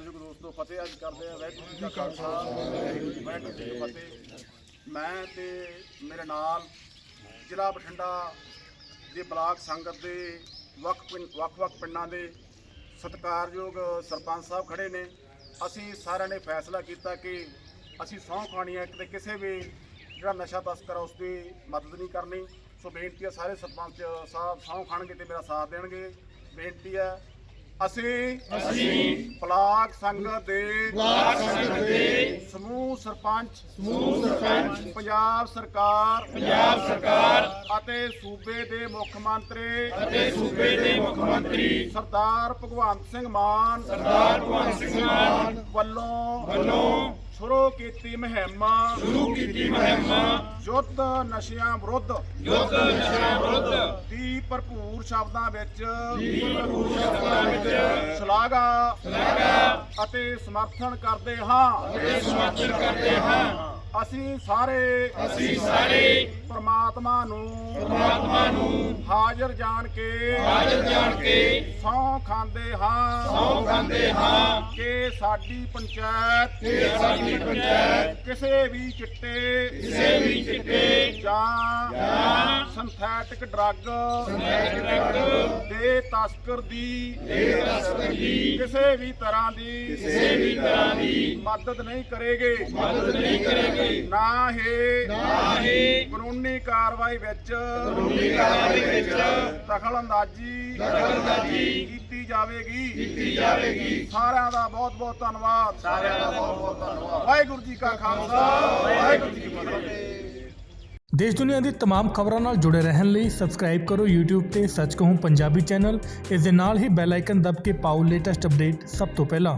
ਸਤਿਕਾਰਯੋਗ ਦੋਸਤੋ, ਫਤਿਹ ਅੱਜ ਕਰਦੇ ਆ ਵਾਹਿਗੁਰੂ ਜੀ ਕਾ ਖਾਲਸਾ, ਵਾਹਿਗੁਰੂ ਜੀ ਫਤਿਹ। ਮੈਂ ਤੇ ਮੇਰੇ ਨਾਲ ਜ਼ਿਲ੍ਹਾ ਬਠਿੰਡਾ ਦੇ ਬਲਾਕ ਸੰਗਤ ਦੇ ਵੱਖ-ਵੱਖ ਪਿੰਡਾਂ ਦੇ ਸਤਿਕਾਰਯੋਗ ਸਰਪੰਚ ਸਾਹਿਬ ਖੜੇ ਨੇ। ਅਸੀਂ ਸਾਰਿਆਂ ਨੇ ਫੈਸਲਾ ਕੀਤਾ ਕਿ ਅਸੀਂ ਸੌਂ ਖਾਣੀ ਹੈ ਕਿ ਕਿਸੇ ਵੀ ਜਿਹੜਾ ਨਸ਼ਾ ਤਸਕਰ ਉਸ ਦੀ ਮਦਦ ਨਹੀਂ ਕਰਨੀ। ਸੋ ਬੇਨਤੀ ਹੈ ਸਾਰੇ ਸਰਪੰਚ ਸਾਹਿਬ ਸੌਂ ਖਾਣਗੇ ਤੇ ਮੇਰਾ ਸਾਥ ਦੇਣਗੇ। ਬੇਨਤੀ ਹੈ ਅਸੀਂ ਅਸੀਂ ਬਲਾਕ ਸੰਗਤ ਦੇ ਬਲਾਕ ਸੰਗਤ ਦੇ ਸਮੂਹ ਸਰਪੰਚ ਸਮੂਹ ਸਰਪੰਚ ਪੰਜਾਬ ਸਰਕਾਰ ਪੰਜਾਬ ਸਰਕਾਰ ਅਤੇ ਸੂਬੇ ਦੇ ਮੁੱਖ ਮੰਤਰੀ ਅਤੇ ਸੂਬੇ ਦੇ ਮੁੱਖ ਮੰਤਰੀ ਸਰਦਾਰ ਭਗਵੰਤ ਸਿੰਘ ਮਾਨ ਸਰਦਾਰ ਭਗਵੰਤ ਸਿੰਘ ਮਾਨ ਵੱਲੋਂ ਵੱਲੋਂ ਸ਼ੁਰੂ ਕੀਤੀ ਮੁਹਿੰਮ ਸ਼ੁਰੂ ਕੀਤੀ ਮੁਹਿੰਮ ਯੁੱਧ ਨਸ਼ਿਆਂ ਵਿਰੁੱਧ। ਯੁੱਧ ਨਸ਼ਿਆਂ ਵਿਰੁੱਧ। ਦੀ ਭਰਪੂਰ ਸ਼ਬਦਾਂ ਵਿੱਚ ਦੀ ਭਰਪੂਰ ਸ਼ਬਦਾਂ ਵਿੱਚ ਸ਼ਲਾਘਾ ਸ਼ਲਾਘਾ ਅਤੇ ਸਮਰਥਨ ਕਰਦੇ ਹਾਂ। ਅਤੇ ਸਮਰਥਨ ਕਰਦੇ ਹਾਂ। ਅਸੀਂ ਸਾਰੇ ਅਸੀਂ ਸਾਰੇ ਪ੍ਰਮਾਤਮਾ ਨੂੰ ਪ੍ਰਮਾਤਮਾ ਨੂੰ ਹਾਜ਼ਰ ਜਾਣ ਕੇ ਹਾਜ਼ਰ ਜਾਣ ਕੇ ਸਹੁੰ ਖਾਂਦੇ ਹਾਂ। ਸਹੁੰ ਖਾਂਦੇ ਹਾਂ। ਕਿ ਸਾਡੀ ਪੰਚਾਇਤ ਕਿ ਸਾਡੀ ਪੰਚਾਇਤ ਕਿਸੇ ਵੀ ਚਿੱਟੇ ਕਿਸੇ ਵੀ ਚਿੱਟੇ ਜਾਂ ਜਾਂ ਸਿੰਥੈਟਿਕ ਡਰੱਗ ਸਿੰਥੈਟਿਕ ਡਰੱਗ ਦੇ ਤਸਕਰ ਦੀ ਦੇ ਤਸਕਰ ਦੀ ਕਿਸੇ ਵੀ ਤਰ੍ਹਾਂ ਦੀ ਕਿਸੇ ਵੀ ਤਰ੍ਹਾਂ ਦੀ ਮਦਦ ਨਹੀਂ ਕਰੇਗੇ। ਮਦਦ ਨਹੀਂ ਕਰੇਗੇ। ਨਾ ਹੀ ਨਾ ਹੀ ਕਾਨੂੰਨੀ ਕਾਰਵਾਈ ਵਿੱਚ ਕਾਨੂੰਨੀ ਕਾਰਵਾਈ ਵਿੱਚ ਦਖਲ ਅੰਦਾਜ਼ੀ ਦਖਲ ਅੰਦਾਜ਼ੀ ਕੀਤੀ ਜਾਵੇਗੀ ਕੀਤੀ ਜਾਵੇਗੀ ਸਾਰਿਆਂ ਦਾ ਬਹੁਤ ਬਹੁਤ ਧੰਨਵਾਦ ਸਾਰਿਆਂ ਦਾ ਬਹੁਤ ਬਹੁਤ ਧੰਨਵਾਦ ਵਾਹਿਗੁਰੂ ਜੀ ਕਾ ਖਾਲਸਾ ਵਾਹਿਗੁਰੂ ਜੀ ਕੀ ਫਤਿਹ ਦੇਸ਼ ਦੁਨੀਆ ਦੀ तमाम ਖਬਰਾਂ ਨਾਲ ਜੁੜੇ ਰਹਿਣ ਲਈ ਸਬਸਕ੍ਰਾਈਬ ਕਰੋ YouTube ਤੇ ਸੱਚ ਕਹੂੰ ਪੰਜਾਬੀ ਚੈਨਲ ਇਸ ਦੇ ਨਾਲ ਹੀ ਬੈਲ ਆਈਕਨ ਦਬ ਕੇ ਪਾਓ ਲੇਟੈਸਟ ਅਪਡੇਟ ਸਭ ਤੋਂ ਪਹਿਲਾਂ